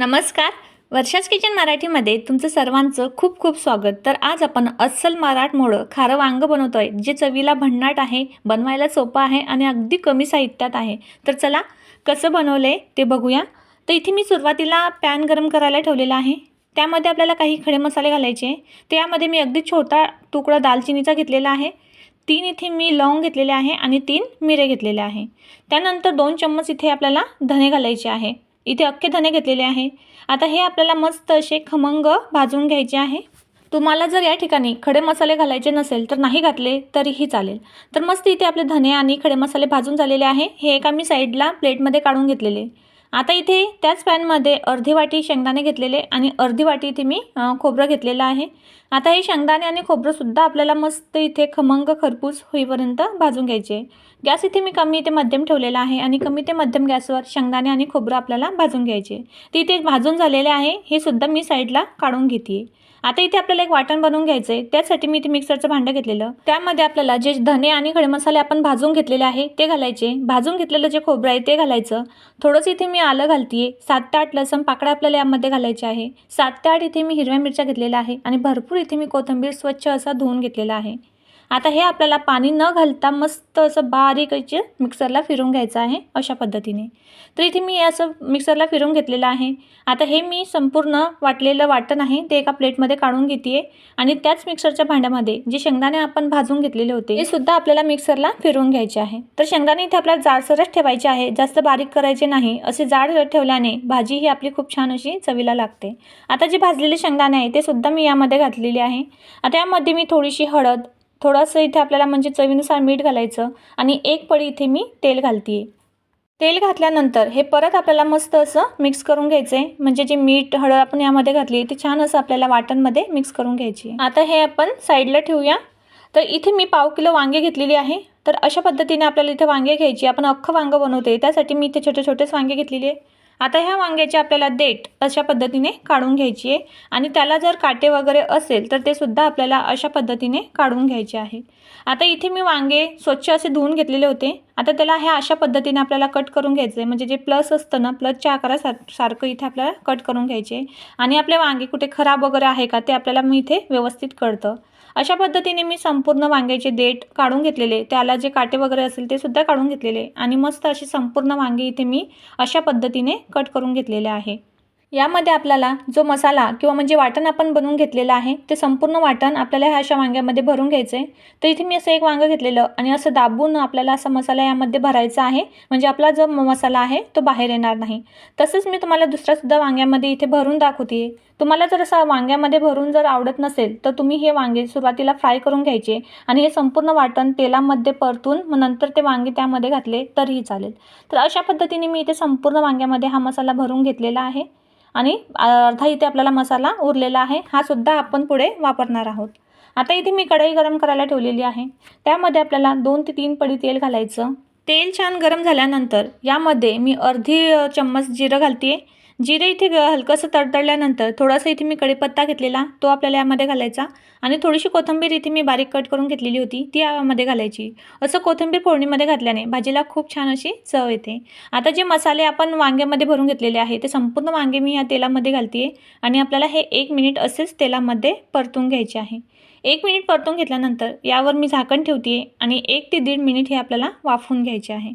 नमस्कार. वर्षाज किचन मराठीमध्ये तुमचं सर्वांचं खूप खूप स्वागत. तर आज आपण अस्सल मराठमोळं खारं वांगं बनवतो आहे जे चवीला भन्नाट आहे बनवायला सोपं आहे आणि अगदी कमी साहित्यात आहे. तर चला कसं बनवलं आहे ते बघूया. तर इथे मी सुरुवातीला पॅन गरम करायला ठेवलेला आहे. त्यामध्ये आपल्याला काही खडे मसाले घालायचे त्यामध्ये मी अगदी छोटा तुकडा दालचिनीचा घेतलेला आहे. तीन इथे मी लवंग घेतलेले आहे आणि तीन मिरे घेतलेले आहे. त्यानंतर दोन चम्मच इथे आपल्याला धने घालायचे आहे. इथे अख्खे धने घेतलेले आहे. आता हे आपल्याला मस्त असे खमंग भाजून घ्यायचे आहे. तुम्हाला जर या ठिकाणी खडे मसाले घालायचे नसेल तर नाही घातले तरीही चालेल. तर मस्त इथे आपले धने आणि खडे मसाले भाजून झालेले आहे. हे एका मी साईडला प्लेटमध्ये काढून घेतलेले. आता इथे त्याच पॅनमध्ये अर्धी वाटी शेंगदाणे घेतलेले आणि अर्धी वाटी इथे मी खोबरं घेतलेलं आहे. आता हे शेंगदाणे आणि खोबरंसुद्धा आपल्याला मस्त इथे खमंग खरपूस होईपर्यंत भाजून घ्यायचे. गॅस इथे मी कमी ते मध्यम ठेवलेला आहे आणि कमी ते मध्यम गॅसवर शेंगदाणे आणि खोबरं आपल्याला भाजून घ्यायचे. ते इथे भाजून झालेले आहे हे सुद्धा मी साईडला काढून घेते. आता इथे आपल्याला एक वाटण बनवून घ्यायचं आहे त्यासाठी मी इथे मिक्सरचं भांडं घेतलेलं. त्यामध्ये आपल्याला जे धने आणि खडे मसाले आपण भाजून घेतलेले आहे ते घालायचे. भाजून घेतलेलं जे खोबरं आहे ते घालायचं. थोडंसं इथे मी मी आलं घालते सात ते आठ लसण पाकडा आपल्याला यामध्ये घालायचे आहे. सात ते आठ इथे मी हिरव्या मिरच्या घेतलेल्या आहे आणि भरपूर इथे मी कोथिंबीर स्वच्छ असा धुवून घेतलेला आहे. आता हे आपल्याला पाणी न घालता मस्त असं बारीक असे मिक्सरला फिरून घ्यायचं आहे अशा पद्धतीने. तर इथे मी असं मिक्सरला फिरून घेतलेलं आहे. आता हे मी संपूर्ण वाटलेलं वाटण आहे ते एका प्लेटमध्ये काढून घेते आणि त्याच मिक्सरच्या भांड्यामध्ये जे शेंगदाणे आपण भाजून घेतलेले होते हे सुद्धा आपल्याला मिक्सरला फिरवून घ्यायचे आहे. तर शेंगदाणे इथे आपल्याला जाडसरच ठेवायचे आहे. जास्त बारीक करायचे नाही. असे जाड ठेवल्याने भाजी ही आपली खूप छान अशी चवीला लागते. आता जे भाजलेले शेंगदाणे आहे ते सुद्धा मी यामध्ये घातलेले आहे. आता यामध्ये मी थोडीशी हळद थोडंसं इथे आपल्याला म्हणजे चवीनुसार मीठ घालायचं आणि एक पळी इथे मी तेल घालते तेल घातल्यानंतर हे परत आपल्याला मस्त असं मिक्स करून घ्यायचं आहे म्हणजे जे मीठ हळद आपण यामध्ये घातली ते छान असं आपल्याला वाटणमध्ये मिक्स करून घ्यायची. आता हे आपण साईडला ठेवूया. तर इथे मी पाव किलो वांगे घेतलेली आहे. तर अशा पद्धतीने आपल्याला इथे वांगे घ्यायची. आपण अख्खं वांगं बनवते त्यासाठी मी इथे छोटे छोटेच वांगे घेतलेले आहे. आता ह्या वांग्याची आपल्याला देठ अशा पद्धतीने काढून घ्यायची आहे. आणि त्याला जर काटे वगैरे असेल तर ते सुद्धा आपल्याला अशा पद्धतीने काढून घ्यायचे आहे. आता इथे मी वांगे स्वच्छ असे धुवून घेतलेले होते. आता त्याला ह्या अशा पद्धतीने आपल्याला कट करून घ्यायचं आहे म्हणजे जे प्लस असतं ना प्लसच्या आकारासार सारखं इथे आपल्याला कट करून घ्यायचे आहे. आणि आपले वांगे कुठे खराब वगैरे आहे का ते आपल्याला मी इथे व्यवस्थित कळतं. अशा पद्धतीने मी संपूर्ण वांग्याचे देठ काढून घेतलेले त्याला जे काटे वगैरे असेल ते सुद्धा काढून घेतलेले आणि मस्त अशी संपूर्ण वांगे इथे मी अशा पद्धतीने कट करून घेतलेले आहे. यामध्ये आपल्याला जो मसाला किंवा म्हणजे वाटण आपण बनवून घेतलेलं आहे ते संपूर्ण वाटण आपल्याला ह्या अशा वांग्यामध्ये भरून घ्यायचं आहे. तर इथे मी असं एक वांगं घेतलेलं आणि असं दाबून आपल्याला असा मसाला यामध्ये भरायचा आहे. म्हणजे आपला जो मसाला आहे तो बाहेर येणार नाही. तसंच मी तुम्हाला दुसऱ्यासुद्धा वांग्यामध्ये इथे भरून दाखवते तुम्हाला जर असं वांग्यामध्ये भरून जर आवडत नसेल तर तुम्ही हे वांगे सुरुवातीला फ्राय करून घ्यायचे आणि हे संपूर्ण वाटण तेलामध्ये परतून मग नंतर ते वांगे त्यामध्ये घातले तरीही चालेल. तर अशा पद्धतीने मी इथे संपूर्ण वांग्यामध्ये हा मसाला भरून घेतलेला आहे. आणि अर्धा इथे आपल्याला मसाला उरलेला आहे. हा सुद्धा आपण पुढे वापरणार आहोत. आता इथे मी कढई गरम करायला ठेवलेली आहे. त्यामध्ये आपल्याला दोन ते तीन पडी तेल घालायचं. तेल छान गरम झाल्यानंतर यामध्ये मी अर्धी चम्मच जिरं घालते जिरं इथे ग हलकंसं तडतडल्यानंतर थोडासा इथे मी कढीपत्ता घेतलेला तो आपल्याला यामध्ये घालायचा. आणि थोडीशी कोथिंबीर इथे मी बारीक कट करून घेतलेली होती ती यामध्ये घालायची. असं कोथिंबीर फोडणीमध्ये घातल्याने भाजीला खूप छान अशी चव येते. आता जे मसाले आपण वांग्यामध्ये भरून घेतलेले आहे ते संपूर्ण वांगे मी या तेलामध्ये घालते आणि आपल्याला हे एक मिनिट असेच तेलामध्ये परतून घ्यायचे आहे. एक मिनिट परतून घेतल्यानंतर यावर मी झाकण ठेवते आणि एक ते दीड मिनिट हे आपल्याला वाफवून घ्यायचे आहे.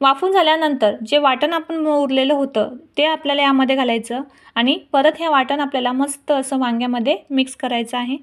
वाफून झाल्यानंतर जे वाटण आपण उरलेलं होतं ते आपल्याला यामध्ये घालायचं आणि परत हे वाटण आपल्याला मस्त असं वांग्यामध्ये मिक्स करायचं आहे.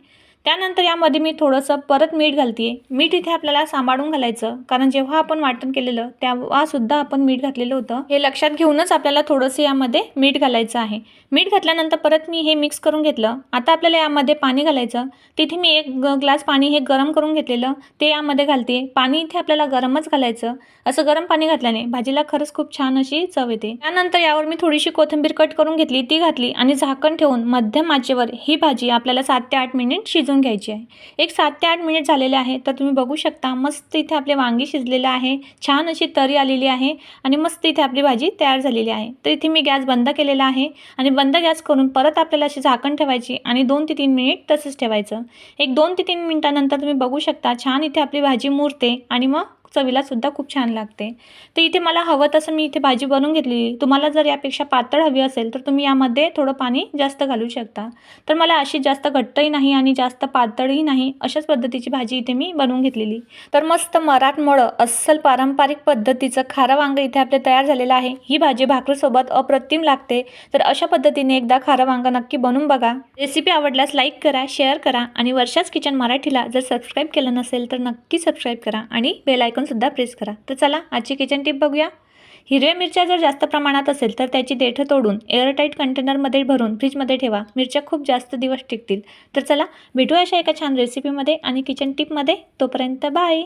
त्यानंतर यामध्ये मी थोडंसं परत मीठ घालते मीठ इथे आपल्याला सांभाळून घालायचं. कारण जेव्हा आपण वाटण केलेलं तेव्हासुद्धा आपण मीठ घातलेलं होतं. हे लक्षात घेऊनच आपल्याला थोडंसं यामध्ये मीठ घालायचं आहे. मीठ घातल्यानंतर परत मी हे मिक्स करून घेतलं. आता आपल्याला यामध्ये पाणी घालायचं. तिथे मी एक ग ग्लास पाणी हे गरम करून घेतलेलं. ते यामध्ये घालते. पाणी इथे आपल्याला गरमच घालायचं. असं गरम पाणी घातल्याने भाजीला खरंच खूप छान अशी चव येते. त्यानंतर यावर मी थोडीशी कोथिंबीर कट करून घेतली. ती घातली आणि झाकण ठेवून मध्यम आचेवर ही भाजी आपल्याला सात ते आठ मिनिट शिजून घ्यायची आहे. एक सात ते आठ मिनिट झालेले आहे तर तुम्ही बघू शकता मस्त इथे आपले वांगी शिजलेले आहे छान अशी तरी आलेली आहे आणि मस्त इथे आपली भाजी तयार झालेली आहे. तर इथे मी गॅस बंद केलेला आहे आणि बंद गॅस करून परत आपल्याला अशी झाकण ठेवायची आणि दोन ते तीन मिनिट तसंच ठेवायचं. एक दोन ते तीन मिनिटानंतर तुम्ही बघू शकता छान इथे आपली भाजी मुरते आणि मग चवीलासुद्धा खूप छान लागते. तर इथे मला हवं तसं मी इथे भाजी बनवून घेतलेली. तुम्हाला जर यापेक्षा पातळ हवी असेल तर तुम्ही यामध्ये थोडं पाणी जास्त घालू शकता. तर मला अशी जास्त घट्टही नाही आणि जास्त पातळही नाही अशाच पद्धतीची भाजी इथे मी बनवून घेतलेली. तर मस्त मराठमोळं अस्सल पारंपरिक पद्धतीचं खारं वांगं इथे आपले तयार झालेलं आहे. ही भाजी भाकरीसोबत अप्रतिम लागते. तर अशा पद्धतीने एकदा खारं वांगं नक्की बनवून बघा. रेसिपी आवडल्यास लाईक करा शेअर करा आणि वर्षाच किचन मराठीला जर सबस्क्राईब केलं नसेल तर नक्की सबस्क्राईब करा आणि बेल बटनसुद्धा प्रेस करा. तर चला आजची किचन टिप बघूया. हिरव्या मिरच्या जर जास्त प्रमाणात असेल तर त्याची देठं तोडून एअरटाईट कंटेनरमध्ये भरून फ्रीजमध्ये ठेवा. मिरच्या खूप जास्त दिवस टिकतील. तर चला भेटूया अशा एका छान रेसिपीमध्ये आणि किचन टिपमध्ये तोपर्यंत बाय